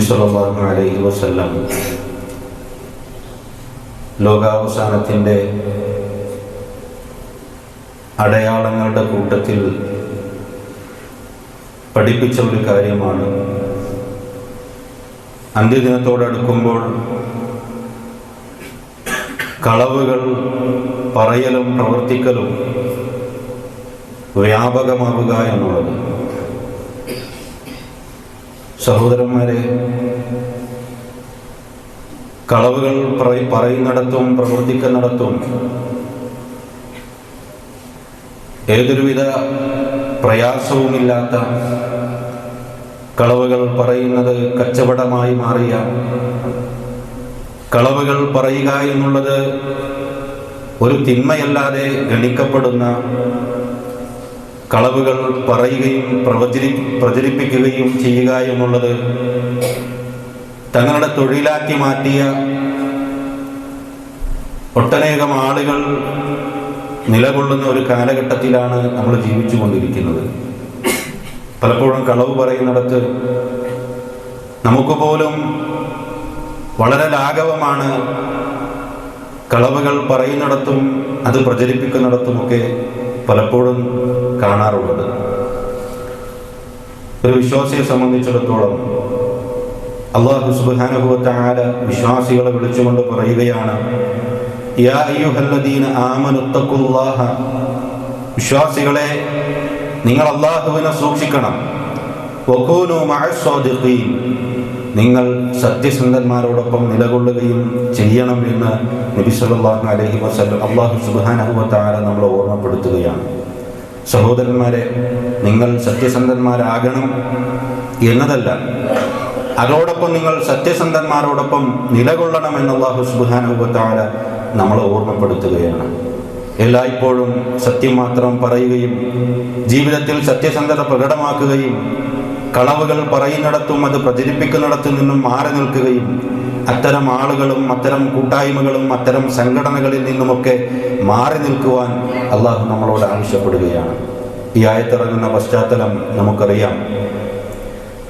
നബി സല്ലല്ലാഹു അലൈഹി വസല്ലം. ലോകാവസാനത്തിന്റെ അടയാളങ്ങളുടെ കൂട്ടത്തിൽ പഠിപ്പിച്ച ഒരു കാര്യമാണ്. അന്ത്യദിനത്തോടടുക്കുമ്പോൾ കളവുകൾ പറയലും പ്രവർത്തിക്കലും വ്യാപകമാവുക എന്നുള്ളത് സഹോദരന്മാരെ കളവുകൾ പറ- പറയുന്നിടത്തും പ്രവർത്തിക്കുന്നിടത്തും ഏതൊരുവിധ പ്രയാസവുമില്ലാത്ത കളവുകൾ പറയുന്നത് കച്ചവടമായി മാറിയ കളവുകൾ പറയുക എന്നുള്ളത് ഒരു തിന്മയല്ലാതെ ഗണിക്കപ്പെടുന്ന കളവുകൾ പറയുകയും പ്രവചരി പ്രചരിപ്പിക്കുകയും ചെയ്യുക എന്നുള്ളത് തങ്ങളുടെ തൊഴിലാക്കി മാറ്റിയ ഒട്ടനേകം ആളുകൾ നിലകൊള്ളുന്ന ഒരു കാലഘട്ടത്തിലാണ് നമ്മൾ ജീവിച്ചു കൊണ്ടിരിക്കുന്നത് പലപ്പോഴും കളവ് പറയുന്നിടത്ത് നമുക്ക് പോലും വളരെ ലാഘവമാണ് കളവുകൾ പറയുന്നിടത്തും അത് പ്രചരിപ്പിക്കുന്നിടത്തുമൊക്കെ പലപ്പോഴും കാണാറുള്ളത്. ഒരു വിശ്വാസിയെ സംബന്ധിച്ചിടത്തോളം അള്ളാഹു സുബാനുഭവത്താല വിശ്വാസികളെ വിളിച്ചുകൊണ്ട് പറയുകയാണ് വിശ്വാസികളെ നിങ്ങൾ അള്ളാഹുവിനെ സൂക്ഷിക്കണം. നിങ്ങൾ സത്യസന്ധന്മാരോടൊപ്പം നിലകൊള്ളുകയും ചെയ്യണം എന്ന് നബി സല്ലല്ലാഹു അലൈഹി വസല്ലം അള്ളാഹു സുബ്ഹാനഹു വതആല നമ്മളെ ഓർമ്മപ്പെടുത്തുകയാണ്. സഹോദരന്മാരെ നിങ്ങൾ സത്യസന്ധന്മാരാകണം എന്നതല്ല അതോടൊപ്പം നിങ്ങൾ സത്യസന്ധന്മാരോടൊപ്പം നിലകൊള്ളണം എന്ന് അള്ളാഹു സുബ്ഹാനഹു വതആല നമ്മളെ ഓർമ്മപ്പെടുത്തുകയാണ്. എല്ലായ്പ്പോഴും സത്യം മാത്രം പറയുകയും ജീവിതത്തിൽ സത്യസന്ധത പ്രകടമാക്കുകയും കളവുകൾ പറയുന്നിടത്തും അത് പ്രചരിപ്പിക്കുന്നിടത്തു നിന്നും മാറി നിൽക്കുകയും അത്തരം ആളുകളും അത്തരം കൂട്ടായ്മകളും അത്തരം സംഘടനകളിൽ നിന്നുമൊക്കെ മാറി നിൽക്കുവാൻ അള്ളാഹു നമ്മളോട് ആവശ്യപ്പെടുകയാണ്. ഈ ആയത്തിറങ്ങുന്ന പശ്ചാത്തലം നമുക്കറിയാം.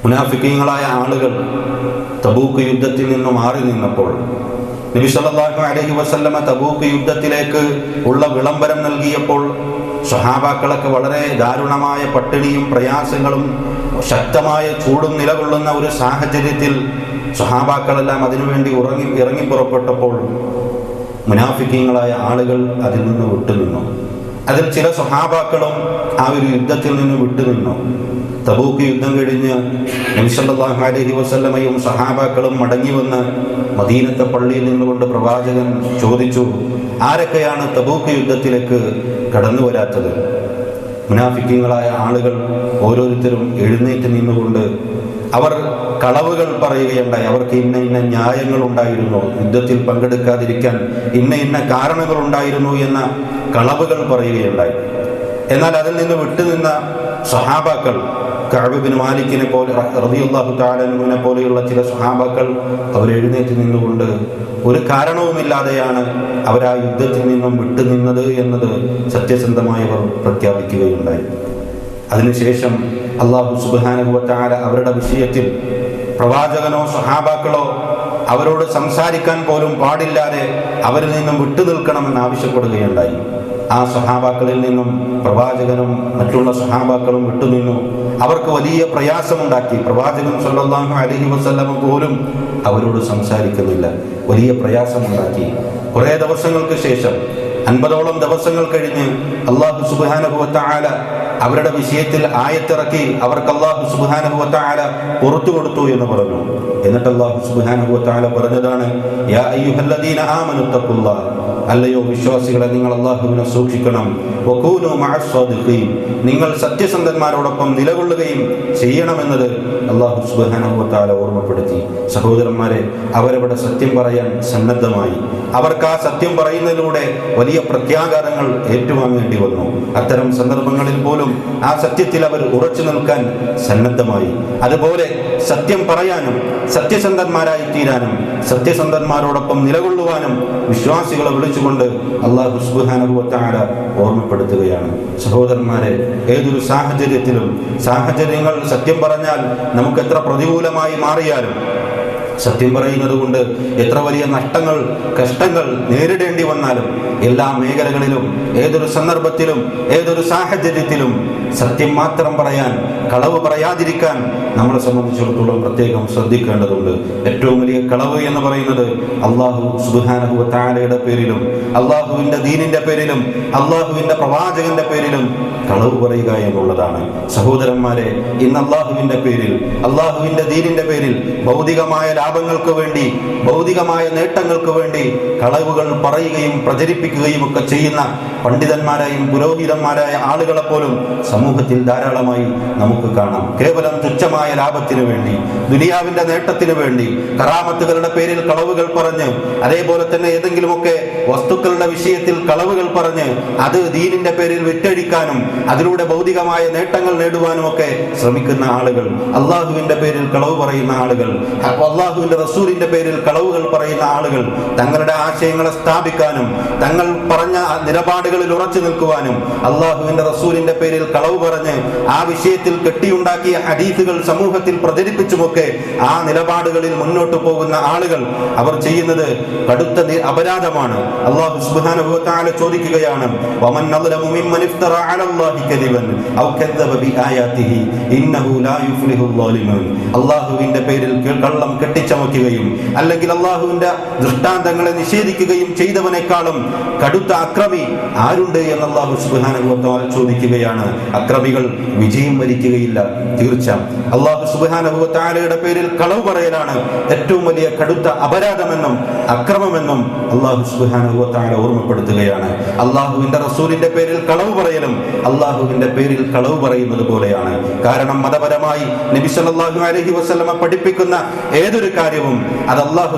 മുനാഫിക്കീങ്ങളായ ആളുകൾ തബൂക്ക് യുദ്ധത്തിൽ നിന്ന് മാറി നിന്നപ്പോൾ നബി സല്ലല്ലാഹു അലൈഹി വസല്ലമ തബൂക്ക് യുദ്ധത്തിലേക്ക് ഉള്ള വിളംബരം നൽകിയപ്പോൾ സഹാബാക്കളൊക്കെ വളരെ ദാരുണമായ പട്ടിണിയും പ്രയാസങ്ങളും ശക്തമായ ചൂടും നിലകൊള്ളുന്ന ഒരു സാഹചര്യത്തിൽ സഹാബാക്കളെല്ലാം അതിനുവേണ്ടി ഉറങ്ങി ഇറങ്ങി പുറപ്പെട്ടപ്പോൾ മുനാഫിക്കീങ്ങളായ ആളുകൾ അതിൽ നിന്ന് വിട്ടുനിന്നു. അതിൽ ചില സഹാബാക്കളും ആ ഒരു യുദ്ധത്തിൽ നിന്ന് വിട്ടുനിന്നു. തബൂക്ക് യുദ്ധം കഴിഞ്ഞ് നബിസല്ലാഹു അലൈഹി വസല്ലമയും സഹാബാക്കളും മടങ്ങി വന്ന് മദീനത്തെ പള്ളിയിൽ നിന്നുകൊണ്ട് പ്രവാചകൻ ചോദിച്ചു ആരൊക്കെയാണ് തബൂക്ക് യുദ്ധത്തിലേക്ക് കടന്നു വരാത്തത് മുനാഫിക്കങ്ങളായ ആളുകൾ ഓരോരുത്തരും എഴുന്നേറ്റ് നിന്നുകൊണ്ട് അവർ കളവുകൾ പറയുകയുണ്ടായി. അവർക്ക് ഇന്ന ഇന്ന ന്യായങ്ങൾ ഉണ്ടായിരുന്നു. യുദ്ധത്തിൽ പങ്കെടുക്കാതിരിക്കാൻ ഇന്ന ഇന്ന കാരണങ്ങൾ ഉണ്ടായിരുന്നു എന്ന കളവുകൾ പറയുകയുണ്ടായി. എന്നാൽ അതിൽ നിന്ന് വിട്ടുനിന്ന സഹാബാക്കൾ കഅബിബിന് മാലിക്കിനെ പോലെ റളിയല്ലാഹു താലനുവിനെ പോലെയുള്ള ചില സഹാബാക്കൾ അവർ എഴുന്നേറ്റ് നിന്നുകൊണ്ട് ഒരു കാരണവുമില്ലാതെയാണ് അവർ ആ യുദ്ധത്തിൽ നിന്നും വിട്ടുനിന്നത് എന്നത് സത്യസന്ധമായി അവർ പ്രഖ്യാപിക്കുകയുണ്ടായി അതിനുശേഷം അള്ളാഹു സുബാനുഭവത്താല അവരുടെ വിഷയത്തിൽ പ്രവാചകനോ സഹാബാക്കളോ അവരോട് സംസാരിക്കാൻ പോലും പാടില്ലാതെ അവരിൽ നിന്നും വിട്ടുനിൽക്കണമെന്ന് ആവശ്യപ്പെടുകയുണ്ടായി. ആ സഹാബാക്കളിൽ നിന്നും പ്രവാചകനും മറ്റുള്ള സഹാബാക്കളും വിട്ടുനിന്നു. അവർക്ക് വലിയ പ്രയാസമുണ്ടാക്കി. പ്രവാചകൻ സല്ലാഹു അലഹി വസല്ലമ പോലും അവരോട് സംസാരിക്കുന്നില്ല. വലിയ പ്രയാസമുണ്ടാക്കി. കുറേ ദിവസങ്ങൾക്ക് ശേഷം അൻപതോളം ദിവസങ്ങൾ കഴിഞ്ഞ് അള്ളാഹു സുബാനുഭവത്ത ആല അവരുടെ വിഷയത്തിൽ ആയത്തിറക്കി അവർക്ക് അള്ളാഹു സുബാനുഭവത്ത ആല പുറത്തു കൊടുത്തു എന്ന് പറഞ്ഞു. എന്നിട്ട് അള്ളാഹു സുബാനുഭവത്ത ആല പറഞ്ഞതാണ് അല്ലയോ വിശ്വാസികളെ നിങ്ങൾ അള്ളാഹുവിനെ സൂക്ഷിക്കണം. നിങ്ങൾ സത്യസന്ധന്മാരോടൊപ്പം നിലകൊള്ളുകയും ചെയ്യണമെന്നത് അള്ളാഹു സുബാനുഭവത്താല ഓർമ്മപ്പെടുത്തി. സഹോദരന്മാരെ അവരവിടെ സത്യം പറയാൻ സന്നദ്ധമായി. അവർക്ക് ആ സത്യം പറയുന്നതിലൂടെ വലിയ പ്രത്യാഘാതങ്ങൾ ഏറ്റുവാങ്ങേണ്ടി വന്നു. അത്തരം സന്ദർഭങ്ങളിൽ പോലും ആ സത്യത്തിൽ അവർ ഉറച്ചു നിൽക്കാൻ സന്നദ്ധമായി. അതുപോലെ സത്യം പറയാനും സത്യസന്ധന്മാരായി തീരാനും സത്യസന്ധന്മാരോടൊപ്പം നിലകൊള്ളുവാനും വിശ്വാസികളെ വിളിച്ചുകൊണ്ട് അള്ളാഹു സുബാനുഭവത്താല ഓർമ്മപ്പെടുത്തുകയാണ്. സഹോദരന്മാരെ ഏതൊരു സാഹചര്യത്തിലും സാഹചര്യങ്ങൾ സത്യം പറഞ്ഞാൽ നമുക്ക് എത്ര പ്രതികൂലമായി മാറിയാലും സത്യം പറയുന്നത് കൊണ്ട് എത്ര വലിയ നഷ്ടങ്ങൾ കഷ്ടങ്ങൾ നേരിടേണ്ടി വന്നാലും എല്ലാ മേഖലകളിലും ഏതൊരു സന്ദർഭത്തിലും ഏതൊരു സാഹചര്യത്തിലും സത്യം മാത്രം പറയാൻ കളവ് പറയാതിരിക്കാൻ നമ്മളെ സംബന്ധിച്ചിടത്തോളം പ്രത്യേകം ശ്രദ്ധിക്കേണ്ടതുണ്ട്. ഏറ്റവും വലിയ കളവ് എന്ന് പറയുന്നത് അള്ളാഹു സുബാനഹു താലയുടെ പേരിലും അള്ളാഹുവിന്റെ ദീനിന്റെ പേരിലും അള്ളാഹുവിന്റെ പ്രവാചകന്റെ പേരിലും കളവ് പറയുക എന്നുള്ളതാണ്. സഹോദരന്മാരെ ഇന്ന് അള്ളാഹുവിന്റെ പേരിൽ അള്ളാഹുവിന്റെ ദീനിന്റെ പേരിൽ ഭൗതികമായ ലാഭങ്ങൾക്ക് വേണ്ടി ഭൗതികമായ നേട്ടങ്ങൾക്ക് വേണ്ടി കളവുകൾ പറയുകയും പ്രചരിപ്പിക്കുകയും ഒക്കെ ചെയ്യുന്ന പണ്ഡിതന്മാരായും പുരോഹിതന്മാരായ ആളുകളെ പോലും സമൂഹത്തിൽ ധാരാളമായി നമുക്ക് കാണാം. കേവലം തുച്ഛമായ ലാഭത്തിനു വേണ്ടി ദുനിയാവിന്റെ നേട്ടത്തിന് വേണ്ടി കറാമത്തുകളുടെ പേരിൽ കളവുകൾ പറഞ്ഞ് അതേപോലെ തന്നെ ഏതെങ്കിലുമൊക്കെ വസ്തുക്കളുടെ വിഷയത്തിൽ കളവുകൾ പറഞ്ഞ് അത് ദീനിന്റെ പേരിൽ വിറ്റഴിക്കാനും അതിലൂടെ ഭൗതികമായ നേട്ടങ്ങൾ നേടുവാനും ഒക്കെ ശ്രമിക്കുന്ന ആളുകൾ അള്ളാഹുവിന്റെ പേരിൽ കളവ് പറയുന്ന ആളുകൾ അള്ളാഹുവിന്റെ റസൂലിന്റെ പേരിൽ കളവുകൾ പറയുന്ന ആളുകൾ തങ്ങളുടെ ആശയങ്ങളെ സ്ഥാപിക്കാനും തങ്ങൾ പറഞ്ഞ നിലപാടുകളിൽ ഉറച്ചു നിൽക്കുവാനും അള്ളാഹുവിന്റെ റസൂലിന്റെ പേരിൽ കളവ് പറഞ്ഞ് ആ വിഷയത്തിൽ കെട്ടിയുണ്ടാക്കിയ ഹദീസുകൾ സമൂഹത്തിൽ പ്രചരിപ്പിച്ചുമൊക്കെ ആ നിലപാടുകളിൽ മുന്നോട്ട് പോകുന്ന ആളുകൾ അവർ ചെയ്യുന്നത് കടുത്ത അപരാധമാണ്. അള്ളാഹു ചോദിക്കുകയാണ് അള്ളാഹുവിന്റെ പേരിൽ കള്ളം കള്ളം കെട്ടിച്ചമയ്ക്കുകയും അല്ലെങ്കിൽ അള്ളാഹുവിന്റെ ദൃഷ്ടാന്തങ്ങളെ നിഷേധിക്കുകയും ചെയ്തവനേക്കാളും കടുത്ത അക്രമി ആരുണ്ട് എന്ന് അള്ളാഹു തആല ചോദിക്കുകയാണ്. അക്രമികൾ വിജയം വരിക്കുകയില്ല. തീർച്ച അള്ളാഹു തആലയുടെ പേരിൽ കളവ് പറയലാണ്. ഏറ്റവും വലിയ കടുത്ത അപരാധമെന്നും അക്രമമെന്നും അള്ളാഹു തആല ഓർമ്മപ്പെടുത്തുകയാണ്. അള്ളാഹുവിന്റെ റസൂലിന്റെ പേരിൽ കളവ് പറയലും അള്ളാഹുവിന്റെ പേരിൽ കളവ് പറയുന്നത് പോലെയാണ്. കാരണം മതപരമായി നബി അലൈഹി വസല്ലമ പഠിപ്പിക്കുന്ന ഏതൊരു കാര്യവും അത് അള്ളാഹു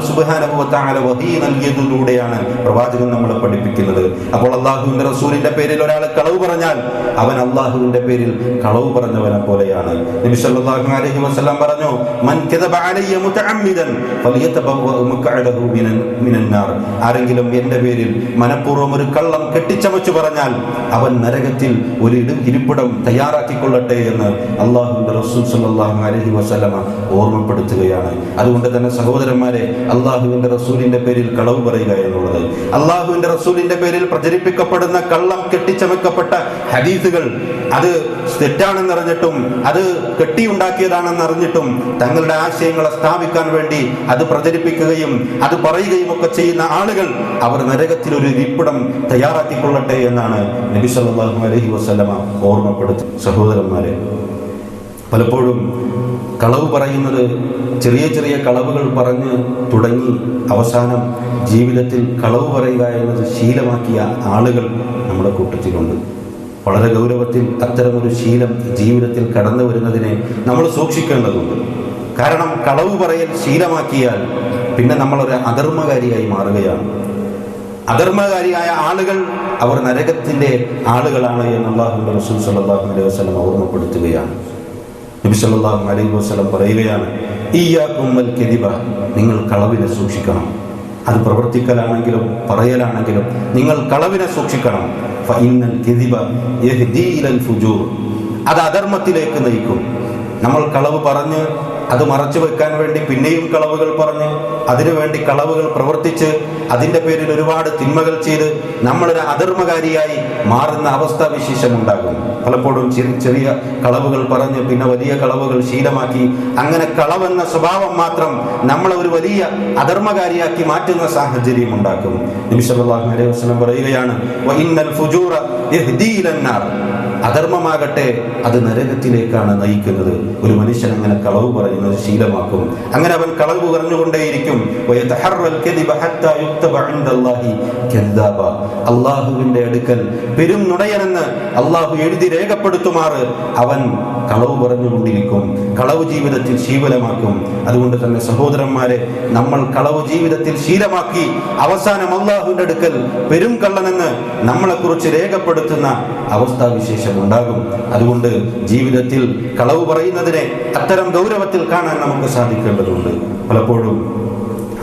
തആല വഹീ നൽകിയതിലൂടെയാണ് പ്രവാചകൻ നമ്മളെ പഠിപ്പിക്കുന്നത്. അപ്പോൾ അള്ളാഹുവിന്റെ റസൂലിന്റെ പേരിൽ ഒരാൾ കളവ് പറഞ്ഞാൽ അവൻ അള്ളാഹുവിന്റെ പേരിൽ കളവ് പറഞ്ഞവനെ പോലെയാണ്. പറഞ്ഞു മൻ ആരെങ്കിലും എന്റെ പേരിൽ മനഃപൂർവം ഒരു കള്ളം കെട്ടിച്ചമച്ചു പറഞ്ഞാൽ അവൻ നരകത്തിൽ ഒരു ഇരിപ്പിടം തയ്യാറാക്കിക്കൊള്ളട്ടെ എന്ന് അള്ളാഹുവിന്റെ റസൂൽ സല്ലല്ലാഹു അലൈഹി വസ്ലമ ഓർമ്മപ്പെടുത്തുകയാണ്. അതുകൊണ്ട് തന്നെ സഹോദരന്മാരെ അള്ളാഹുവിന്റെ റസൂലിന്റെ പേരിൽ കളവ് പറയുക എന്നുള്ളത്. അള്ളാഹുവിന്റെ റസൂലിന്റെ പേരിൽ പ്രചരിപ്പിക്കപ്പെടുന്ന കള്ളം കെട്ടിച്ചമക്കപ്പെട്ട ഹദീസുകൾ അത് തെറ്റാണെന്നറിഞ്ഞിട്ടും അത് കെട്ടിയുണ്ടാക്കിയതാണെന്ന് അറിഞ്ഞിട്ടും തങ്ങളുടെ ആശയങ്ങളെ സ്ഥാപിക്കാൻ വേണ്ടി അത് പ്രചരിപ്പിക്കുകയും അത് പറയുകയും ഒക്കെ ചെയ്യുന്ന ആളുകൾ അവർ നരകത്തിൽ ഒരു ഇരിപ്പിടം തയ്യാറാക്കിക്കൊള്ളട്ടെ എന്നാണ് നബി സല്ലല്ലാഹു അലൈഹി വസല്ലമ ഓർമ്മപ്പെടുത്തി സഹോദരന്മാരെ പലപ്പോഴും കളവ് പറയുന്നത് ചെറിയ ചെറിയ കളവുകൾ പറഞ്ഞ് തുടങ്ങി അവസാനം ജീവിതത്തിൽ കളവ് പറയുക എന്നത് ശീലമാക്കിയ ആളുകൾ നമ്മുടെ കൂട്ടത്തിലുണ്ട്. വളരെ ഗൗരവത്തിൽ അത്തരമൊരു ശീലം ജീവിതത്തിൽ കടന്നു വരുന്നതിനെ നമ്മൾ സൂക്ഷിക്കേണ്ടതുണ്ട്. കാരണം കളവ് പറയൽ ശീലമാക്കിയാൽ പിന്നെ നമ്മളൊരു അധർമ്മകാരിയായി മാറുകയാണ്. അധർമ്മകാരിയായ ആളുകൾ അവർ നരകത്തിന്റെ ആളുകളാണ് എന്ന് അള്ളാഹു റസൂൽ സല്ലാഹു അലൈഹി വസ്ലം ഓർമ്മപ്പെടുത്തുകയാണ്. നബി സല്ലല്ലാഹു അലൈഹി വസല്ലം പറയുകയാണ് നിങ്ങൾ കളവിനെ സൂക്ഷിക്കണം. അത് പ്രവർത്തിക്കലാണെങ്കിലും പറയലാണെങ്കിലും നിങ്ങൾ കളവിനെ സൂക്ഷിക്കണം. അത് അധർമ്മത്തിലേക്ക് നയിക്കും. നമ്മൾ കളവ് പറഞ്ഞ് അത് മറച്ചു വെക്കാൻ വേണ്ടി പിന്നെയും കളവുകൾ പറഞ്ഞ് അതിനുവേണ്ടി കളവുകൾ പ്രവർത്തിച്ച് അതിന്റെ പേരിൽ ഒരുപാട് തിന്മകൾ ചെയ്ത് നമ്മളൊരു അധർമ്മകാരിയായി മാറുന്ന അവസ്ഥ ഉണ്ടാകും പലപ്പോഴും ചെറിയ കളവുകൾ പറഞ്ഞ് പിന്നെ വലിയ കളവുകൾ ശീലമാക്കി അങ്ങനെ കളവെന്ന സ്വഭാവം മാത്രം നമ്മളെ ഒരു വലിയ അധർമ്മകാരിയാക്കി മാറ്റുന്ന സാഹചര്യം ഉണ്ടാക്കും. നിമിഷം അലൈഹി പറയുകയാണ് അധർമ്മമാകട്ടെ അത് നരകത്തിലേക്കാണ് നയിക്കുന്നത്. ഒരു മനുഷ്യൻ അങ്ങനെ കളവ് പറയുന്നത് ശീലമാക്കും. അങ്ങനെ അവൻ കളവ് പറഞ്ഞുകൊണ്ടേയിരിക്കും. അള്ളാഹുവിന്റെ അടുക്കൽ പെരും നുണയനെന്ന് അള്ളാഹു എഴുതി രേഖപ്പെടുത്തുമാറ്. അവൻ കളവ് പറഞ്ഞുകൊണ്ടിരിക്കും. കളവ് ജീവിതത്തിൽ ശീലമാക്കും അതുകൊണ്ട് തന്നെ സഹോദരന്മാരെ നമ്മൾ കളവ് ജീവിതത്തിൽ ശീലമാക്കി അവസാനം അള്ളാഹുവിന്റെ അടുക്കൽ പെരും കള്ളനെന്ന് നമ്മളെക്കുറിച്ച് രേഖപ്പെടുത്തുന്ന അവസ്ഥാവിശേഷം. ഉണ്ടാകും അതുകൊണ്ട് ജീവിതത്തിൽ കളവ് പറയുന്നതിനെ അത്തരം ഗൗരവത്തിൽ കാണാൻ നമുക്ക് സാധിക്കേണ്ടതുണ്ട്. പലപ്പോഴും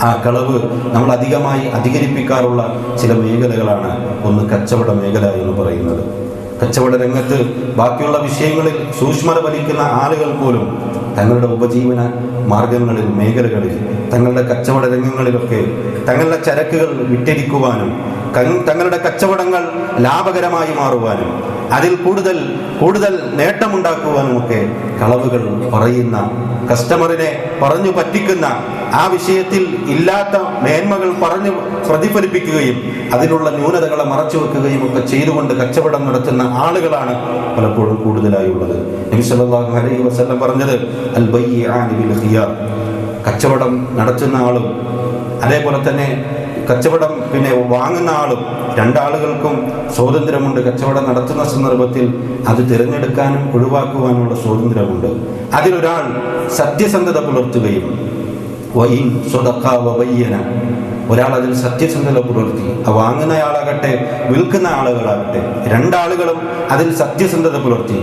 ആ കളവ് നമ്മൾ അധികമായി അധികരിപ്പിക്കാറുള്ള ചില മേഖലകളാണ്. ഒന്ന് കച്ചവട മേഖല എന്ന് പറയുന്നത്. കച്ചവട രംഗത്ത് ബാക്കിയുള്ള വിഷയങ്ങളിൽ സൂക്ഷ്മത വലിക്കുന്ന ആളുകൾ പോലും തങ്ങളുടെ ഉപജീവന മാർഗങ്ങളിൽ മേഖലകളിൽ തങ്ങളുടെ കച്ചവട രംഗങ്ങളിലൊക്കെ തങ്ങളുടെ ചരക്കുകൾ വിറ്റഴിക്കുവാനും കങ്- തങ്ങളുടെ കച്ചവടങ്ങൾ ലാഭകരമായി മാറുവാനും അതിൽ കൂടുതൽ കൂടുതൽ നേട്ടമുണ്ടാക്കുവാനുമൊക്കെ കളവുകൾ പറയുന്ന കസ്റ്റമറിനെ പറഞ്ഞു പറ്റിക്കുന്ന ആ വിഷയത്തിൽ ഇല്ലാത്ത മേന്മകൾ പറഞ്ഞു പ്രതിഫലിപ്പിക്കുകയും അതിനുള്ള ന്യൂനതകളെ മറച്ചു വെക്കുകയും ഒക്കെ ചെയ്തുകൊണ്ട് കച്ചവടം നടത്തുന്ന ആളുകളാണ് പലപ്പോഴും കൂടുതലായി ഉള്ളത് അലൈഹി വസല്ലം പറഞ്ഞത് അൽ കച്ചവടം നടത്തുന്ന ആളും അതേപോലെ തന്നെ കച്ചവടം പിന്നെ വാങ്ങുന്ന ആളും രണ്ടാളുകൾക്കും സ്വാതന്ത്ര്യമുണ്ട്. കച്ചവടം നടത്തുന്ന സന്ദർഭത്തിൽ അത് തിരഞ്ഞെടുക്കാനും ഒഴിവാക്കുവാനുമുള്ള സ്വാതന്ത്ര്യമുണ്ട്. അതിലൊരാൾ സത്യസന്ധത പുലർത്തുകയും വൈൻ സ്വതക്ക വബയ്യന ഒരാൾ അതിൽ സത്യസന്ധത പുലർത്തി. ആ വാങ്ങുന്നയാളാകട്ടെ വിൽക്കുന്ന ആളുകളാകട്ടെ രണ്ടാളുകളും അതിൽ സത്യസന്ധത പുലർത്തി.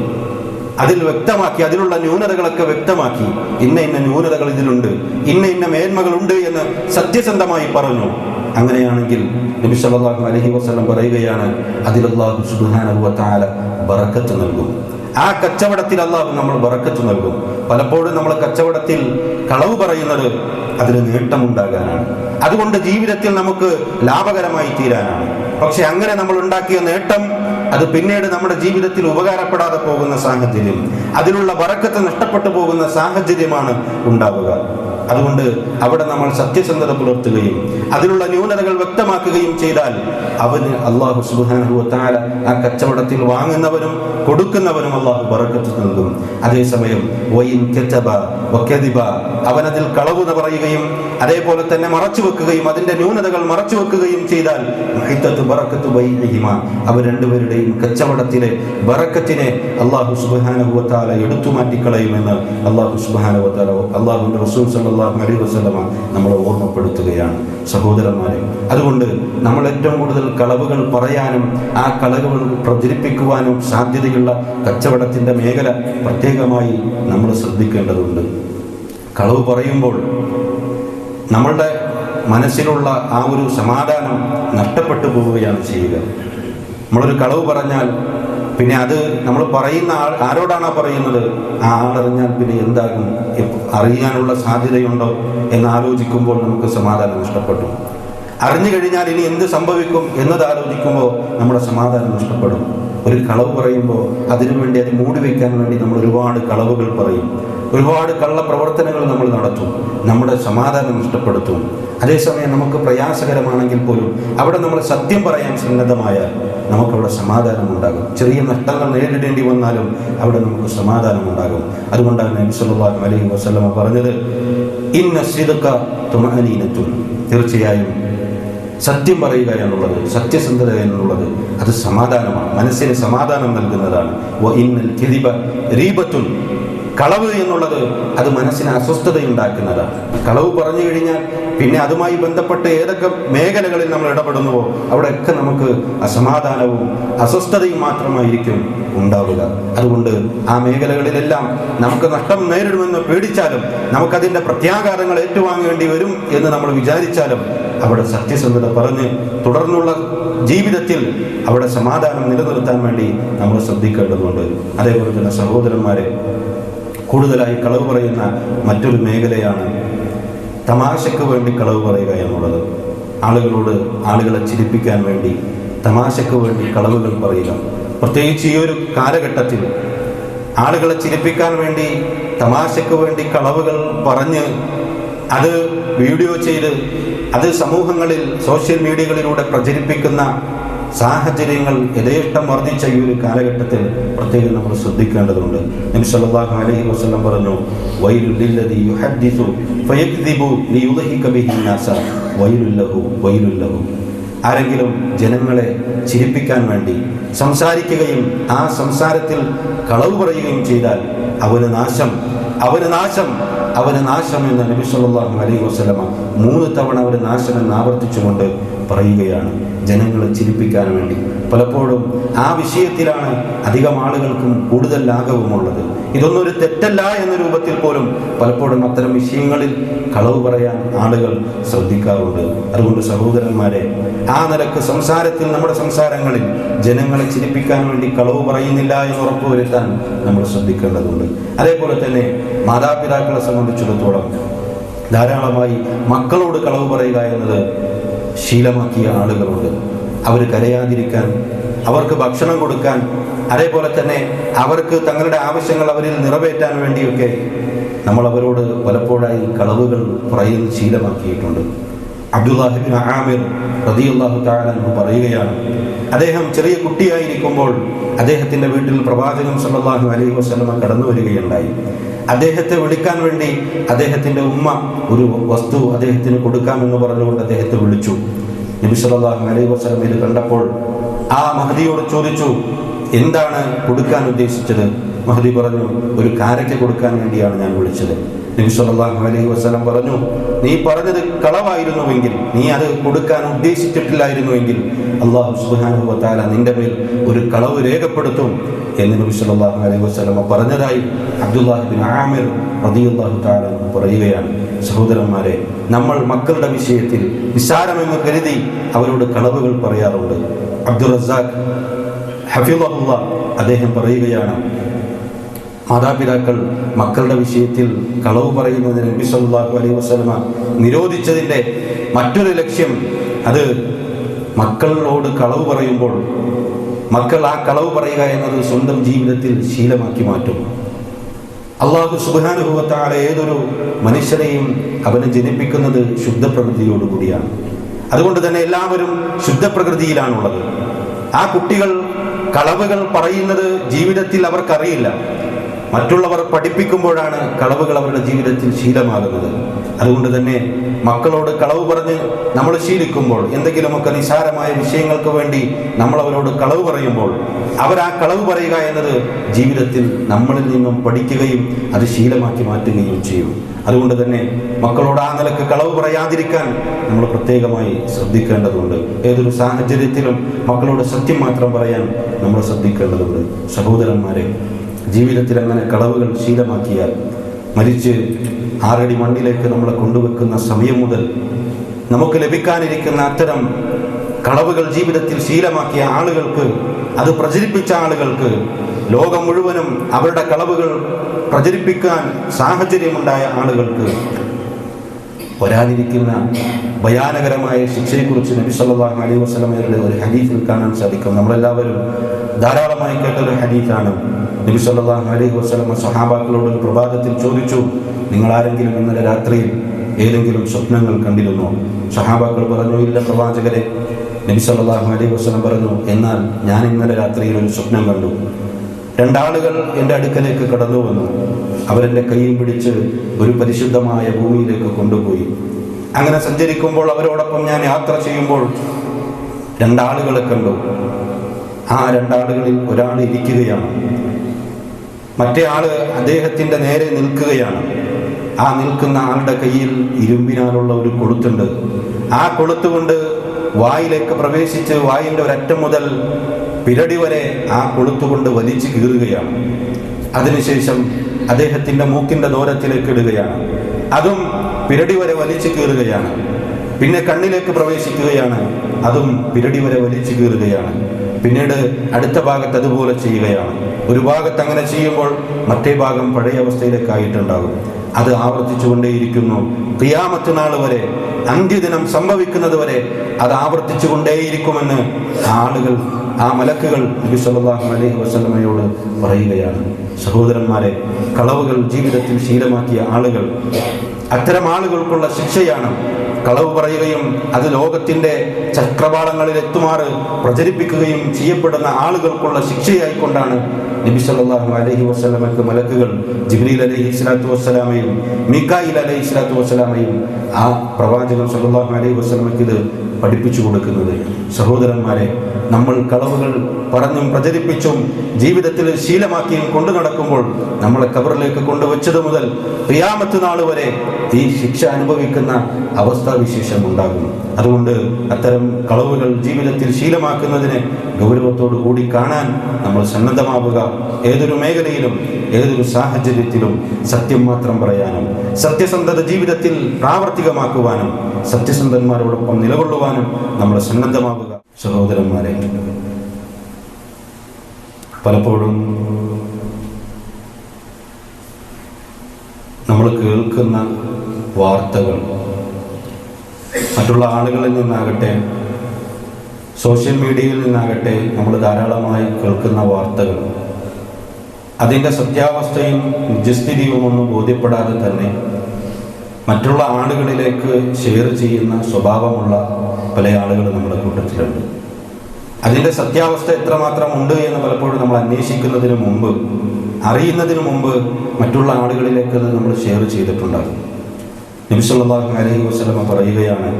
അതിൽ വ്യക്തമാക്കി അതിലുള്ള ന്യൂനതകളൊക്കെ വ്യക്തമാക്കി. ഇന്ന ഇന്ന ന്യൂനതകൾ ഇതിലുണ്ട് ഇന്ന ഇന്ന മേന്മകളുണ്ട് എന്ന് സത്യസന്ധമായി പറഞ്ഞു. അങ്ങനെയാണെങ്കിൽ നബി സല്ലല്ലാഹു അലൈഹി വസല്ലം പറയുകയാണ് അതിൽ അള്ളാഹു സുബ്ഹാനഹു വതആല തആല ബറക്കത്ത് നൽകും. ആ കച്ചവടത്തിൽ അള്ളാഹു നമ്മൾ ബറക്കത്ത് നൽകും. പലപ്പോഴും നമ്മൾ കച്ചവടത്തിൽ കളവ് പറയുന്നത് അതിന് നേട്ടമുണ്ടാകാനാണ്. അതുകൊണ്ട് ജീവിതത്തിൽ നമുക്ക് ലാഭകരമായി തീരാനാണ്. പക്ഷെ അങ്ങനെ നമ്മൾ ഉണ്ടാക്കിയ നേട്ടം അത് പിന്നീട് നമ്മുടെ ജീവിതത്തിൽ ഉപകാരപ്പെടാതെ പോകുന്ന സാഹചര്യം അതിലുള്ള വറക്കത്ത് നഷ്ടപ്പെട്ടു പോകുന്ന സാഹചര്യമാണ് ഉണ്ടാവുക. അതുകൊണ്ട് അവിടെ നമ്മൾ സത്യസന്ധത പുലർത്തുകയും അതിലുള്ള ന്യൂനതകൾ വ്യക്തമാക്കുകയും ചെയ്താൽ അവന് അള്ളാഹു സുബാനഹു താല ആ കച്ചവടത്തിൽ വാങ്ങുന്നവനും കൊടുക്കുന്നവനും അള്ളാഹു പറക്കത്തിൽ നൽകും. അതേസമയം അവനതിൽ കളവ് പറയുകയും അതേപോലെ തന്നെ മറച്ചു വെക്കുകയും അതിന്റെ ന്യൂനതകൾ മറച്ചു വെക്കുകയും ചെയ്താൽ അവർ രണ്ടുപേരുടെയും കച്ചവടത്തിലെ ബറക്കത്തിനെ അള്ളാഹു സുബാനുഭവത്താല താല എടുത്തു മാറ്റിക്കളയുമെന്ന് അള്ളാഹു സുബാനുഭവത്താലോ താല അള്ളാഹുന്റെ റസൂൽ വസല്ലമ നമ്മളെ ഓർമ്മപ്പെടുത്തുകയാണ്. സഹോദരന്മാരെ അതുകൊണ്ട് നമ്മൾ ഏറ്റവും കൂടുതൽ കളവുകൾ പറയാനും ആ കളവുകൾ പ്രചരിപ്പിക്കുവാനും സാധ്യതയുള്ള കച്ചവടത്തിന്റെ മേഖല പ്രത്യേകമായി നമ്മൾ ശ്രദ്ധിക്കേണ്ടതുണ്ട്. കളവ് പറയുമ്പോൾ നമ്മളുടെ മനസ്സിലുള്ള ആ ഒരു സമാധാനം നഷ്ടപ്പെട്ടു പോവുകയാണ് ചെയ്യുക. നമ്മളൊരു കളവ് പറഞ്ഞാൽ പിന്നെ അത് നമ്മൾ പറയുന്ന ആൾ ആരോടാണോ പറയുന്നത്? ആ ആളറിഞ്ഞാൽ പിന്നെ എന്താകും? അറിയാനുള്ള സാധ്യതയുണ്ടോ എന്ന് ആലോചിക്കുമ്പോൾ നമുക്ക് സമാധാനം നഷ്ടപ്പെട്ടു അറിഞ്ഞു കഴിഞ്ഞാൽ ഇനി എന്ത് സംഭവിക്കും എന്നത് ആലോചിക്കുമ്പോൾ നമ്മുടെ സമാധാനം നഷ്ടപ്പെടും. ഒരു കളവ് പറയുമ്പോൾ അതിനുവേണ്ടി അത് മൂടി വയ്ക്കാൻ വേണ്ടി നമ്മൾ ഒരുപാട് കളവുകൾ പറയും. ഒരുപാട് കള്ള പ്രവർത്തനങ്ങൾ നമ്മൾ നടത്തും നമ്മുടെ സമാധാനം നഷ്ടപ്പെടുത്തും. അതേസമയം നമുക്ക് പ്രയാസകരമാണെങ്കിൽ പോലും അവിടെ നമ്മൾ സത്യം പറയാൻ സന്നദ്ധമായാൽ നമുക്കവിടെ സമാധാനം ഉണ്ടാകും. ചെറിയ നഷ്ടങ്ങൾ നേരിടേണ്ടി വന്നാലും അവിടെ നമുക്ക് സമാധാനം ഉണ്ടാകും. അതുകൊണ്ടാണ് നബിസ്വല്ലാഹു അലൈഹി വസ്ലമ പറഞ്ഞത് ഇന്ന സിദക്ക തുമഅനീനത്തുൻ തീർച്ചയായും സത്യം പറയുക എന്നുള്ളത് സത്യസന്ധത എന്നുള്ളത് അത് സമാധാനമാണ് മനസ്സിന് സമാധാനം നൽകുന്നതാണ്. കളവ് എന്നുള്ളത് അത് മനസ്സിന് അസ്വസ്ഥതയുണ്ടാക്കുന്നതാണ് കളവ് പറഞ്ഞു കഴിഞ്ഞാൽ പിന്നെ അതുമായി ബന്ധപ്പെട്ട് ഏതൊക്കെ മേഖലകളിൽ നമ്മൾ ഇടപെടുന്നുവോ അവിടെയൊക്കെ നമുക്ക് അസമാധാനവും അസ്വസ്ഥതയും മാത്രമായിരിക്കും ഉണ്ടാവുക. അതുകൊണ്ട് ആ മേഖലകളിലെല്ലാം നമുക്ക് നഷ്ടം നേരിടുമെന്ന് പേടിച്ചാലും നമുക്കതിന്റെ പ്രത്യാഘാതങ്ങൾ ഏറ്റുവാങ്ങേണ്ടി വരും എന്ന് നമ്മൾ വിചാരിച്ചാലും അവിടെ സത്യസന്ധത പറഞ്ഞ് തുടർന്നുള്ള ജീവിതത്തിൽ അവിടെ സമാധാനം നിലനിർത്താൻ വേണ്ടി നമ്മൾ ശ്രദ്ധിക്കേണ്ടതുണ്ട്. അതേപോലെ തന്നെ സഹോദരന്മാരെ കൂടുതലായി കളവ് പറയുന്ന മറ്റൊരു മേഖലയാണ് തമാശയ്ക്ക് വേണ്ടി കളവ് പറയുക എന്നുള്ളത്. ആളുകളോട് ആളുകളെ ചിരിപ്പിക്കാൻ വേണ്ടി തമാശയ്ക്ക് വേണ്ടി കളവുകൾ പറയുക. പ്രത്യേകിച്ച് ഈ ഒരു കാലഘട്ടത്തിൽ ആളുകളെ ചിരിപ്പിക്കാൻ വേണ്ടി തമാശയ്ക്ക് വേണ്ടി കളവുകൾ പറഞ്ഞ് അത് വീഡിയോ ചെയ്ത് അത് സമൂഹങ്ങളിൽ സോഷ്യൽ മീഡിയകളിലൂടെ പ്രചരിപ്പിക്കുന്ന സാഹചര്യങ്ങൾ യഥേഷ്ടം വർദ്ധിച്ച ഈ ഒരു കാലഘട്ടത്തിൽ പ്രത്യേകം നമ്മൾ ശ്രദ്ധിക്കേണ്ടതുണ്ട്. അലൈഹി വസല്ലം പറഞ്ഞു യുഹദ്ദിസു ഫയക്ദിബു ബിഹി നാസ ആരെങ്കിലും ജനങ്ങളെ ചിരിപ്പിക്കാൻ വേണ്ടി സംസാരിക്കുകയും ആ സംസാരത്തിൽ കളവ് പറയുകയും ചെയ്താൽ അവന് നാശം അവന് നാശം അവന് നാശം എന്ന് നബി സല്ലല്ലാഹു അലൈഹി വസല്ലമ മൂന്ന് തവണ അവന് നാശം എന്ന് ആവർത്തിച്ചുകൊണ്ട് പറയുകയാണ്. ജനങ്ങളെ ചിരിപ്പിക്കാൻ വേണ്ടി. പലപ്പോഴും ആ വിഷയത്തിലാണ് അധികം ആളുകൾക്കും കൂടുതൽ ലാഘവമുള്ളത് ഇതൊന്നും ഒരു തെറ്റല്ല എന്ന രൂപത്തിൽ പോലും പലപ്പോഴും അത്തരം വിഷയങ്ങളിൽ കളവ് പറയാൻ ആളുകൾ ശ്രദ്ധിക്കാറുണ്ട്. അതുകൊണ്ട് സഹോദരന്മാരെ ആ നിലയ്ക്ക് സംസാരത്തിൽ നമ്മുടെ സംസാരങ്ങളിൽ ജനങ്ങളെ ചിരിപ്പിക്കാൻ വേണ്ടി കളവ് പറയുന്നില്ല എന്ന് ഉറപ്പുവരുത്താൻ നമ്മൾ ശ്രദ്ധിക്കേണ്ടതുണ്ട്. അതേപോലെ തന്നെ മാതാപിതാക്കളെ സംബന്ധിച്ചിടത്തോളം ധാരാളമായി മക്കളോട് കളവ് പറയുക എന്നത് ശീലമാക്കിയ ആളുകളുണ്ട്. അവർ കരയാതിരിക്കാൻ അവർക്ക് ഭക്ഷണം കൊടുക്കാൻ അതേപോലെ തന്നെ അവർക്ക് തങ്ങളുടെ ആവശ്യങ്ങൾ അവരിൽ നിറവേറ്റാൻ വേണ്ടിയൊക്കെ നമ്മൾ അവരോട് പലപ്പോഴായി കളവുകൾ പറയുന്നത് ശീലമാക്കിയിട്ടുണ്ട്. അബ്ദുല്ലാഹിബിൻ ആമിർ റതിയുല്ലാഹു താലാന്ന് പറയുകയാണ് അദ്ദേഹം ചെറിയ കുട്ടിയായിരിക്കുമ്പോൾ അദ്ദേഹത്തിന്റെ വീട്ടിൽ പ്രവാചകം സല്ലാഹു അലൈഹി വസ്ലമ കടന്നു വരികയുണ്ടായി അദ്ദേഹത്തെ വിളിക്കാൻ വേണ്ടി അദ്ദേഹത്തിന്റെ ഉമ്മ ഒരു വസ്തു അദ്ദേഹത്തിന് കൊടുക്കാമെന്ന് പറഞ്ഞുകൊണ്ട് അദ്ദേഹത്തെ വിളിച്ചു. നബി സല്ലല്ലാഹു അലൈഹി വസല്ലം ഇത് കണ്ടപ്പോൾ ആ മഹദിയോട് ചോദിച്ചു എന്താണ് കൊടുക്കാൻ ഉദ്ദേശിച്ചത്? മഹദി പറഞ്ഞു ഒരു കാരയ്ക്ക് കൊടുക്കാൻ വേണ്ടിയാണ് ഞാൻ വിളിച്ചത്. സല്ലല്ലാഹു അലൈഹി വസല്ലം പറഞ്ഞു നീ പറഞ്ഞത് കളവായിരുന്നുവെങ്കിൽ നീ അത് കൊടുക്കാൻ ഉദ്ദേശിച്ചിട്ടില്ലായിരുന്നുവെങ്കിൽ അള്ളാഹു സുബ്ഹാനഹു വത്താല തആല നിന്റെ മേൽ ഒരു കളവ് രേഖപ്പെടുത്തും. എന്ന് സല്ലല്ലാഹു അലൈഹി വസല്ലം പറഞ്ഞതായി അബ്ദുല്ലാഹി ബിൻ ആമിർ റളിയല്ലാഹു താല പറയുകയാണ്. സഹോദരന്മാരെ നമ്മൾ മക്കളുടെ വിഷയത്തിൽ നിസ്സാരമെന്ന് കരുതി അവരോട് കളവുകൾ പറയാറുണ്ട്. അബ്ദുൾ റസാഖ് ഹഫീദുള്ള അദ്ദേഹം പറയുകയാണ് മാതാപിതാക്കൾ മക്കളുടെ വിഷയത്തിൽ കളവ് പറയുന്നതിന് നബി സല്ലല്ലാഹു അലൈഹി വസല്ലമ നിരോധിച്ചതിന്റെ മറ്റൊരു ലക്ഷ്യം അത് മക്കളോട് കളവ് പറയുമ്പോൾ മക്കൾ ആ കളവ് പറയുക എന്നത് സ്വന്തം ജീവിതത്തിൽ ശീലമാക്കി മാറ്റും. അള്ളാഹു സുബാനുഭവത്താല ഏതൊരു മനുഷ്യനെയും അവനെ ജനിപ്പിക്കുന്നത് ശുദ്ധപ്രകൃതിയോടുകൂടിയാണ് അതുകൊണ്ട് തന്നെ എല്ലാവരും ശുദ്ധപ്രകൃതിയിലാണുള്ളത്. ആ കുട്ടികൾ കളവുകൾ പറയുന്നത് ജീവിതത്തിൽ അവർക്കറിയില്ല. മറ്റുള്ളവർ പഠിപ്പിക്കുമ്പോഴാണ് കളവുകൾ അവരുടെ ജീവിതത്തിൽ ശീലമാകുന്നത്. അതുകൊണ്ട് തന്നെ മക്കളോട് കളവ് പറഞ്ഞ് നമ്മൾ ശീലിക്കുമ്പോൾ എന്തെങ്കിലുമൊക്കെ നിസാരമായ വിഷയങ്ങൾക്ക് വേണ്ടി നമ്മൾ അവരോട് കളവ് പറയുമ്പോൾ അവർ ആ കളവ് പറയുക എന്നത് ജീവിതത്തിൽ നമ്മളിൽ നിന്നും പഠിക്കുകയും അത് ശീലമാക്കി മാറ്റുകയും ചെയ്യും. അതുകൊണ്ട് തന്നെ മക്കളോട് ആ നിലയ്ക്ക് കളവ് പറയാതിരിക്കാൻ നമ്മൾ പ്രത്യേകമായി ശ്രദ്ധിക്കേണ്ടതുണ്ട്. ഏതൊരു സാഹചര്യത്തിലും മക്കളോട് സത്യം മാത്രം പറയാൻ നമ്മൾ ശ്രദ്ധിക്കേണ്ടതുണ്ട്. സഹോദരന്മാരെ ജീവിതത്തിൽ അങ്ങനെ കളവുകൾ ശീലമാക്കിയാൽ മരിച്ച് ആറടി മണ്ണിലേക്ക് നമ്മളെ കൊണ്ടുവെക്കുന്ന സമയം മുതൽ നമുക്ക് ലഭിക്കാനിരിക്കുന്ന അത്തരം കളവുകൾ ജീവിതത്തിൽ ശീലമാക്കിയ ആളുകൾക്ക് അത് പ്രചരിപ്പിച്ച ആളുകൾക്ക് ലോകം മുഴുവനും അവരുടെ കളവുകൾ പ്രചരിപ്പിക്കാൻ സാഹചര്യമുണ്ടായ ആളുകൾക്ക് വരാനിരിക്കുന്ന ഭയാനകരമായ ശിക്ഷയെക്കുറിച്ച് നബി സല്ലല്ലാഹു അലൈഹി വസല്ലമയുടെ ഒരു ഹദീഫിൽ കാണാൻ സാധിക്കും. നമ്മളെല്ലാവരും ധാരാളമായി കേട്ട ഒരു ഹദീസാണ് നബി സല്ലല്ലാഹു അലൈഹി വസ്ലമ സ്വഹാബാക്കളോട് ഒരു പ്രഭാതത്തിൽ ചോദിച്ചു നിങ്ങൾ ആരെങ്കിലും ഇന്നലെ രാത്രിയിൽ ഏതെങ്കിലും സ്വപ്നങ്ങൾ കണ്ടിരുന്നോ? സഹാബാക്കൾ പറഞ്ഞു ഇല്ല പ്രവാചകരെ. നബി സല്ലല്ലാഹു അലൈഹി വസ്ലം പറഞ്ഞു എന്നാൽ ഞാൻ ഇന്നലെ രാത്രിയിൽ ഒരു സ്വപ്നം കണ്ടു. രണ്ടാളുകൾ എന്റെ അടുക്കലേക്ക് കടന്നു വന്നു. അവരെന്റെ കൈയും പിടിച്ച് ഒരു പരിശുദ്ധമായ ഭൂമിയിലേക്ക് കൊണ്ടുപോയി. അങ്ങനെ സഞ്ചരിക്കുമ്പോൾ അവരോടൊപ്പം ഞാൻ യാത്ര ചെയ്യുമ്പോൾ രണ്ടാളുകളെ കണ്ടു. ആ രണ്ടാളുകളിൽ ഒരാൾ ഇരിക്കുകയാണ്. മറ്റേ ആൾ അദ്ദേഹത്തിന്റെ നേരെ നിൽക്കുകയാണ്. ആ നിൽക്കുന്ന ആളുടെ കയ്യിൽ ഇരുമ്പിനാലുള്ള ഒരു കൊളുത്തുണ്ട്. ആ കൊളുത്തുകൊണ്ട് വായിലേക്ക് പ്രവേശിച്ച് വായിന്റെ ഒരറ്റം മുതൽ പിരടി വരെ ആ കൊളുത്തുകൊണ്ട് വലിച്ചു കീറുകയാണ്. അതിനുശേഷം അദ്ദേഹത്തിന്റെ മൂക്കിന്റെ ദൂരത്തിലേക്ക് ഇടുകയാണ്. അതും പിരടി വരെ വലിച്ചു കീറുകയാണ്. പിന്നെ കണ്ണിലേക്ക് പ്രവേശിക്കുകയാണ്. അതും പിരടി വരെ വലിച്ചു കീറുകയാണ്. പിന്നീട് അടുത്ത ഭാഗത്ത് അതുപോലെ ചെയ്യുകയാണ്. ഒരു ഭാഗത്ത് അങ്ങനെ ചെയ്യുമ്പോൾ മറ്റേ ഭാഗം പഴയ അവസ്ഥയിലേക്ക് അവസ്ഥയിലേക്കായിട്ടുണ്ടാകും. അത് ആവർത്തിച്ചുകൊണ്ടേയിരിക്കുന്നു. ക്രിയാമത്ത് നാൾ വരെ അന്ത്യദിനം സംഭവിക്കുന്നത് വരെ അത് ആവർത്തിച്ചുകൊണ്ടേയിരിക്കുമെന്ന് ആളുകൾ ആ മലക്കുകൾ നബി സല്ലല്ലാഹു അലൈഹി വസല്ലമയോട് പറയുകയാണ്. സഹോദരന്മാരെ കളവുകൾ ജീവിതത്തിൽ ശീലമാക്കിയ ആളുകൾ അത്തരം ആളുകൾക്കുള്ള ശിക്ഷയാണ്. കളവ് പറയുകയും അത് ലോകത്തിന്റെ ചക്രവാളങ്ങളിൽ എത്തുമാറ് പ്രചരിപ്പിക്കുകയും ചെയ്യപ്പെടുന്ന ആളുകൾക്കുള്ള ശിക്ഷയായിക്കൊണ്ടാണ് നബി സല്ലല്ലാഹു അലൈഹി വസല്ലമക്ക് മലക്കുകൾ ജിബ്രീൽ അലൈഹി സ്വലാത്തു വസ്സലാമയും മിക്കായിൽ അലൈഹി സ്വലാത്തു വസ്സലാമയും ആ പ്രവാചകൻ സല്ലല്ലാഹു അലൈഹി വസല്ലമക്ക് ഇത് പഠിപ്പിച്ചു കൊടുക്കുന്നത്. സഹോദരന്മാരെ നമ്മൾ കളവുകൾ പറഞ്ഞും പ്രചരിപ്പിച്ചും ജീവിതത്തിൽ ശീലമാക്കിയും കൊണ്ടു നടക്കുമ്പോൾ നമ്മളെ കബറിലേക്ക് കൊണ്ടുവച്ചത് മുതൽ റിയാമത്ത് നാൾ വരെ ഈ ശിക്ഷ അനുഭവിക്കുന്ന അവസ്ഥാവിശേഷം ഉണ്ടാകും. അതുകൊണ്ട് അത്തരം കളവുകൾ ജീവിതത്തിൽ ശീലമാക്കുന്നതിന് ഗൗരവത്തോടു കൂടി കാണാൻ നമ്മൾ സന്നദ്ധമാവുക. ഏതൊരു മേഖലയിലും ഏതൊരു സാഹചര്യത്തിലും സത്യം മാത്രം പറയാനും സത്യസന്ധത ജീവിതത്തിൽ പ്രാവർത്തികമാക്കുവാനും സത്യസന്ധന്മാരോടൊപ്പം നിലകൊള്ളുവാനും നമ്മൾ സന്നദ്ധമാവുക. സഹോദരന്മാരെ പലപ്പോഴും നമ്മൾ കേൾക്കുന്ന വാർത്തകൾ മറ്റുള്ള ആളുകളിൽ നിന്നാകട്ടെ സോഷ്യൽ മീഡിയയിൽ നിന്നാകട്ടെ നമ്മൾ ധാരാളമായി കേൾക്കുന്ന വാർത്തകൾ. അതിന്റെ സത്യാവസ്ഥയും നിജസ്ഥിതിയും ഒന്നും ബോധ്യപ്പെടാതെ തന്നെ മറ്റുള്ള ആളുകളിലേക്ക് ഷെയർ ചെയ്യുന്ന സ്വഭാവമുള്ള പല ആളുകൾ നമ്മുടെ കൂട്ടത്തിലുണ്ട്. അതിന്റെ സത്യാവസ്ഥ എത്രമാത്രം ഉണ്ട് എന്ന് പലപ്പോഴും നമ്മൾ അന്വേഷിക്കുന്നതിന് മുമ്പ് അറിയുന്നതിന് മുമ്പ് മറ്റുള്ള ആളുകളിലേക്ക് അത് നമ്മൾ ഷെയർ ചെയ്തിട്ടുണ്ടാകും. നിമിഷമുള്ള അലൈഹി വസ്ലമ പറയുകയാണ്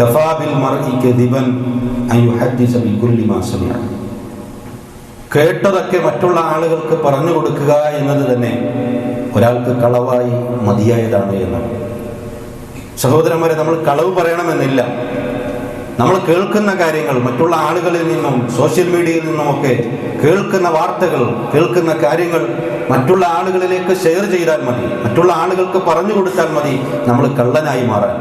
കഫാബിൽ കേട്ടതൊക്കെ മറ്റുള്ള ആളുകൾക്ക് പറഞ്ഞു കൊടുക്കുക എന്നത് തന്നെ ഒരാൾക്ക് കളവായി മതിയായതാണ് എന്നാണ്. സഹോദരന്മാരെ നമ്മൾ കളവ് പറയണമെന്നില്ല. നമ്മൾ കേൾക്കുന്ന കാര്യങ്ങൾ മറ്റുള്ള ആളുകളിൽ നിന്നും സോഷ്യൽ മീഡിയയിൽ നിന്നുമൊക്കെ കേൾക്കുന്ന വാർത്തകൾ കേൾക്കുന്ന കാര്യങ്ങൾ മറ്റുള്ള ആളുകളിലേക്ക് ഷെയർ ചെയ്താൽ മതി. മറ്റുള്ള ആളുകൾക്ക് പറഞ്ഞു കൊടുത്താൽ മതി നമ്മൾ കള്ളനായി മാറാൻ.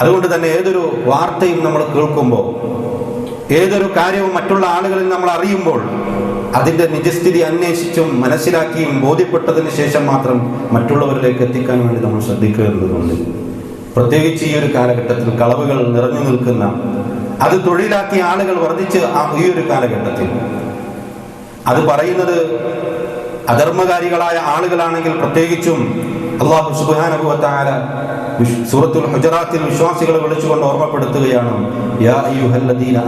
അതുകൊണ്ട് തന്നെ ഏതൊരു വാർത്തയും നമ്മൾ കേൾക്കുമ്പോൾ ഏതൊരു കാര്യവും മറ്റുള്ള ആളുകളിൽ നമ്മൾ അറിയുമ്പോൾ അതിന്റെ നിജസ്ഥിതി അന്വേഷിച്ചും മനസ്സിലാക്കിയും ബോധ്യപ്പെട്ടതിന് ശേഷം മാത്രം മറ്റുള്ളവരിലേക്ക് എത്തിക്കാൻ വേണ്ടി നമ്മൾ ശ്രദ്ധിക്കേണ്ടതുണ്ട് പ്രത്യേകിച്ച് ഈ ഒരു കാലഘട്ടത്തിൽ കളവുകൾ നിറഞ്ഞു നിൽക്കുന്ന അത് തൊഴിലാക്കിയ ആളുകൾ വർദ്ധിച്ച് ഈ ഒരു കാലഘട്ടത്തിൽ. അത് പറയുന്നത് അധർമ്മകാരികളായ ആളുകളാണെങ്കിൽ പ്രത്യേകിച്ചും അള്ളാഹു സുബാനുഭവത്തായ സൂറത്തുൽ ഹുജറാത്തിൽ വിശ്വാസികളെ വിളിച്ചുകൊണ്ട് ഓർമ്മപ്പെടുത്തുകയാണ്. യാ അയ്യുഹല്ലദീന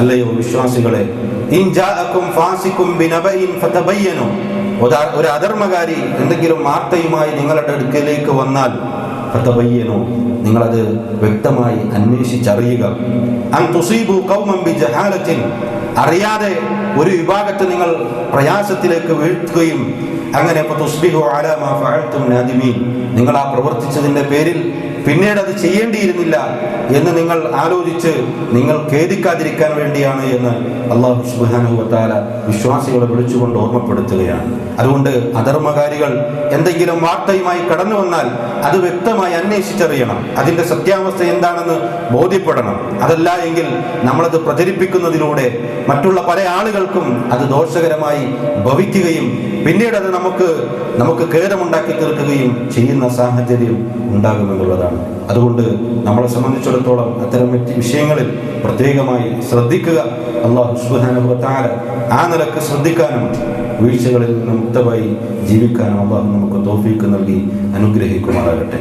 അല്ലയോ വിശ്വാസികളെ ഇൻ ഒരു അധർമ്മകാരി എന്തെങ്കിലും വാർത്തയുമായി നിങ്ങളുടെ അടുക്കലേക്ക് വന്നാൽ ഫതബയ്യനു നിങ്ങളത് വ്യക്തമായി അന്വേഷിച്ചറിയുക. അൻ തുസീബു ഖൗമൻ ബിജഹാലത്തിൻ അറിയാതെ ഒരു വിഭാഗത്തെ നിങ്ങൾ പ്രയാസത്തിലേക്ക് വീഴ്ത്തുകയും അങ്ങനെ നിങ്ങൾ ആ പ്രവർത്തിച്ചതിന്റെ പേരിൽ പിന്നീട് അത് ചെയ്യേണ്ടിയിരുന്നില്ല എന്ന് നിങ്ങൾ ആലോചിച്ച് നിങ്ങൾ ഖേദിക്കാതിരിക്കാൻ വേണ്ടിയാണ് എന്ന് അള്ളാഹു സുബാനുഭവത്താല വിശ്വാസികളെ വിളിച്ചുകൊണ്ട് ഓർമ്മപ്പെടുത്തുകയാണ്. അതുകൊണ്ട് അധർമ്മകാരികൾ എന്തെങ്കിലും വാർത്തയുമായി കടന്നു വന്നാൽ അത് വ്യക്തമായി അന്വേഷിച്ചറിയണം. അതിന്റെ സത്യാവസ്ഥ എന്താണെന്ന് ബോധ്യപ്പെടണം. അതല്ല എങ്കിൽ നമ്മളത് പ്രചരിപ്പിക്കുന്നതിലൂടെ മറ്റുള്ള പല ആളുകൾക്കും അത് ദോഷകരമായി ഭവിക്കുകയും പിന്നീട് അത് നമുക്ക് നമുക്ക് ഖേദമുണ്ടാക്കി തീർക്കുകയും ചെയ്യുന്ന സാഹചര്യം ഉണ്ടാകുമെന്നുള്ളതാണ്. അതുകൊണ്ട് നമ്മളെ സംബന്ധിച്ചിടത്തോളം അത്തരം വിഷയങ്ങളിൽ പ്രത്യേകമായി ശ്രദ്ധിക്കുക. അള്ളാഹു സുബ്ഹാനഹു വതആല ആ നിലയ്ക്ക് ശ്രദ്ധിക്കാനും വീഴ്ചകളിൽ നിന്ന് മുക്തമായി ജീവിക്കാനും അള്ളാഹു നമുക്ക് തോഫീക്ക് നൽകി അനുഗ്രഹിക്കുമാറാകട്ടെ.